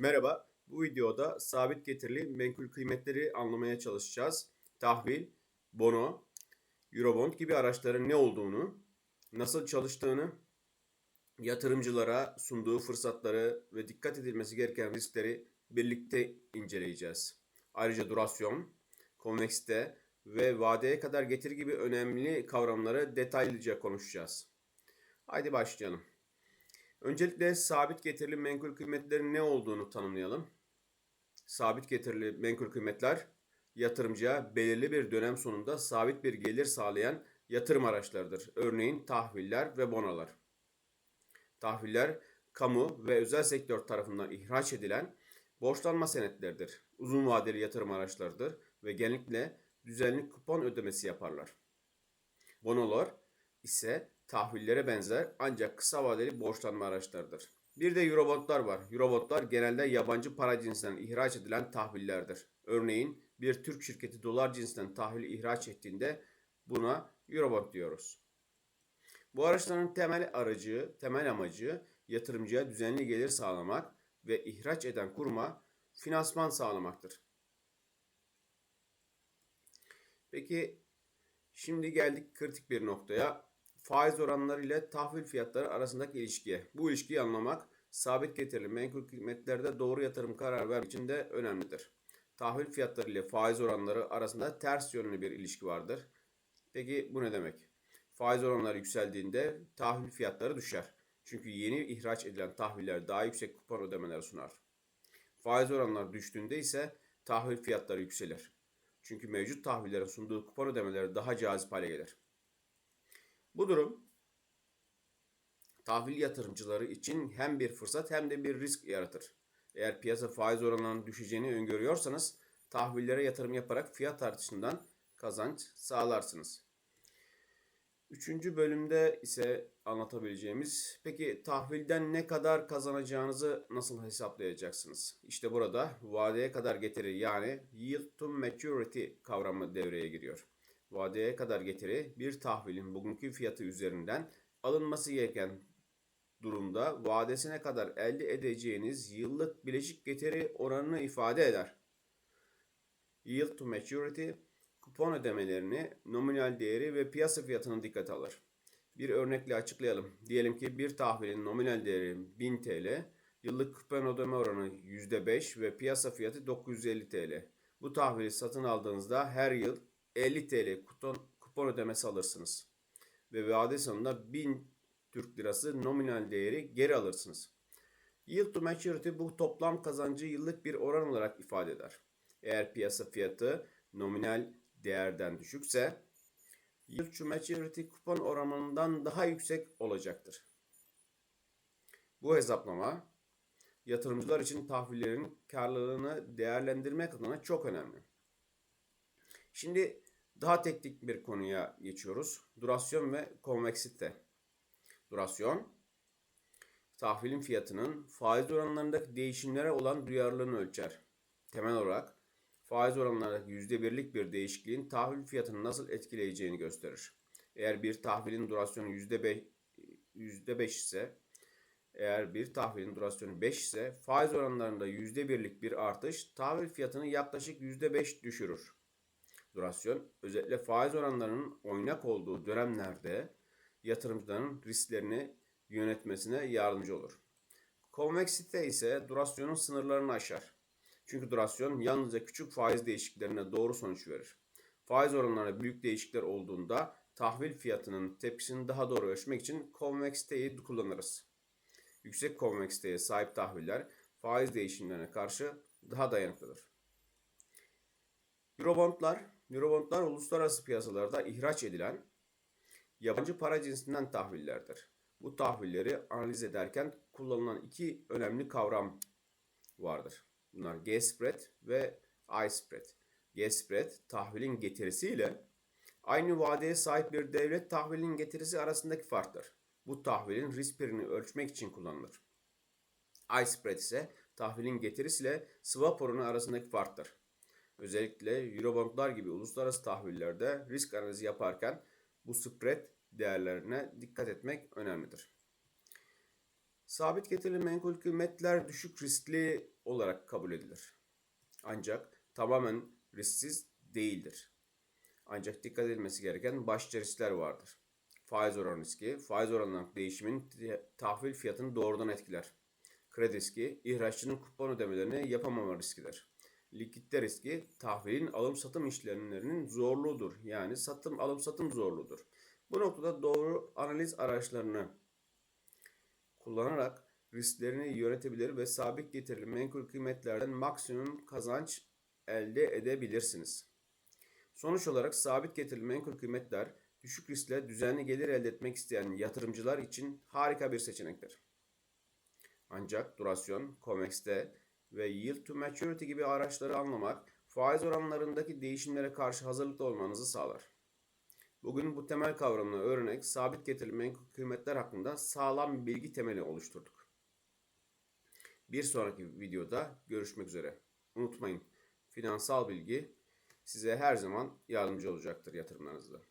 Merhaba, bu videoda sabit getirili menkul kıymetleri anlamaya çalışacağız. Tahvil, bono, eurobond gibi araçların ne olduğunu, nasıl çalıştığını, yatırımcılara sunduğu fırsatları ve dikkat edilmesi gereken riskleri birlikte inceleyeceğiz. Ayrıca durasyon, konveksite ve vadeye kadar getiri gibi önemli kavramları detaylıca konuşacağız. Haydi başlayalım. Öncelikle sabit getirili menkul kıymetlerin ne olduğunu tanımlayalım. Sabit getirili menkul kıymetler yatırımcıya belirli bir dönem sonunda sabit bir gelir sağlayan yatırım araçlarıdır. Örneğin tahviller ve bonolar. Tahviller kamu ve özel sektör tarafından ihraç edilen borçlanma senetleridir. Uzun vadeli yatırım araçlarıdır ve genellikle düzenli kupon ödemesi yaparlar. Bonolar ise tahvillere benzer ancak kısa vadeli borçlanma araçlarıdır. Bir de Eurobondlar var. Eurobondlar genelde yabancı para cinsinden ihraç edilen tahvillerdir. Örneğin bir Türk şirketi dolar cinsinden tahvil ihraç ettiğinde buna Eurobond diyoruz. Bu araçların temel aracı, temel amacı yatırımcıya düzenli gelir sağlamak ve ihraç eden kuruma finansman sağlamaktır. Peki şimdi geldik kritik bir noktaya faiz oranları ile tahvil fiyatları arasındaki ilişkiye. Bu ilişkiyi anlamak sabit getirili menkul kıymetlerde doğru yatırım kararı vermek için de önemlidir. Tahvil fiyatları ile faiz oranları arasında ters yönlü bir ilişki vardır. Peki bu ne demek? Faiz oranları yükseldiğinde tahvil fiyatları düşer. Çünkü yeni ihraç edilen tahviller daha yüksek kupon ödemeler sunar. Faiz oranları düştüğünde ise tahvil fiyatları yükselir. Çünkü mevcut tahvillerin sunduğu kupon ödemeleri daha cazip hale gelir. Bu durum tahvil yatırımcıları için hem bir fırsat hem de bir risk yaratır. Eğer piyasa faiz oranlarının düşeceğini öngörüyorsanız tahvillere yatırım yaparak fiyat artışından kazanç sağlarsınız. Üçüncü bölümde ise anlatabileceğimiz peki tahvilden ne kadar kazanacağınızı nasıl hesaplayacaksınız? İşte burada vadeye kadar getiri yani yield to maturity kavramı devreye giriyor vadeye kadar getiri bir tahvilin bugünkü fiyatı üzerinden alınması gereken durumda vadesine kadar elde edeceğiniz yıllık bileşik getiri oranını ifade eder. Yield to maturity kupon ödemelerini, nominal değeri ve piyasa fiyatını dikkate alır. Bir örnekle açıklayalım. Diyelim ki bir tahvilin nominal değeri 1000 TL, yıllık kupon ödeme oranı %5 ve piyasa fiyatı 950 TL. Bu tahvili satın aldığınızda her yıl 50 TL kupon, kupon ödemesi alırsınız. Ve vade sonunda 1000 Türk Lirası nominal değeri geri alırsınız. Yield to maturity bu toplam kazancı yıllık bir oran olarak ifade eder. Eğer piyasa fiyatı nominal değerden düşükse yield to maturity kupon oranından daha yüksek olacaktır. Bu hesaplama yatırımcılar için tahvillerin karlılığını değerlendirmek adına çok önemli. Şimdi daha teknik bir konuya geçiyoruz. Durasyon ve konveksite. Durasyon, tahvilin fiyatının faiz oranlarındaki değişimlere olan duyarlılığını ölçer. Temel olarak faiz oranlarındaki %1'lik bir değişikliğin tahvil fiyatını nasıl etkileyeceğini gösterir. Eğer bir tahvilin durasyonu %5, %5 ise eğer bir tahvilin durasyonu 5 ise faiz oranlarında %1'lik bir artış tahvil fiyatını yaklaşık %5 düşürür. Durasyon özellikle faiz oranlarının oynak olduğu dönemlerde yatırımcıların risklerini yönetmesine yardımcı olur. Konveksite ise durasyonun sınırlarını aşar. Çünkü durasyon yalnızca küçük faiz değişikliklerine doğru sonuç verir. Faiz oranlarında büyük değişiklikler olduğunda tahvil fiyatının tepkisini daha doğru ölçmek için konveksiteyi kullanırız. Yüksek konveksiteye sahip tahviller faiz değişimlerine karşı daha dayanıklıdır. Eurobondlar Eurobondlar uluslararası piyasalarda ihraç edilen yabancı para cinsinden tahvillerdir. Bu tahvilleri analiz ederken kullanılan iki önemli kavram vardır. Bunlar G spread ve I spread. G spread tahvilin getirisiyle aynı vadeye sahip bir devlet tahvilin getirisi arasındaki farktır. Bu tahvilin risk birini ölçmek için kullanılır. I spread ise tahvilin getirisiyle swap oranı arasındaki farktır. Özellikle Eurobondlar gibi uluslararası tahvillerde risk analizi yaparken bu spread değerlerine dikkat etmek önemlidir. Sabit getirili menkul kıymetler düşük riskli olarak kabul edilir. Ancak tamamen risksiz değildir. Ancak dikkat edilmesi gereken başlıca riskler vardır. Faiz oranı riski, faiz oranının değişimin tahvil fiyatını doğrudan etkiler. Kredi riski, ihraççının kupon ödemelerini yapamama riskidir. Likidite riski, tahvilin alım-satım işlemlerinin zorluğudur. Yani satım alım-satım zorluğudur. Bu noktada doğru analiz araçlarını kullanarak risklerini yönetebilir ve sabit getirili menkul kıymetlerden maksimum kazanç elde edebilirsiniz. Sonuç olarak sabit getirili menkul kıymetler düşük riskle düzenli gelir elde etmek isteyen yatırımcılar için harika bir seçenektir. Ancak durasyon, convex'te ve yield to maturity gibi araçları anlamak faiz oranlarındaki değişimlere karşı hazırlıklı olmanızı sağlar. Bugün bu temel kavramını öğrenerek sabit getirili menkul kıymetler hakkında sağlam bir bilgi temeli oluşturduk. Bir sonraki videoda görüşmek üzere. Unutmayın, finansal bilgi size her zaman yardımcı olacaktır yatırımlarınızda.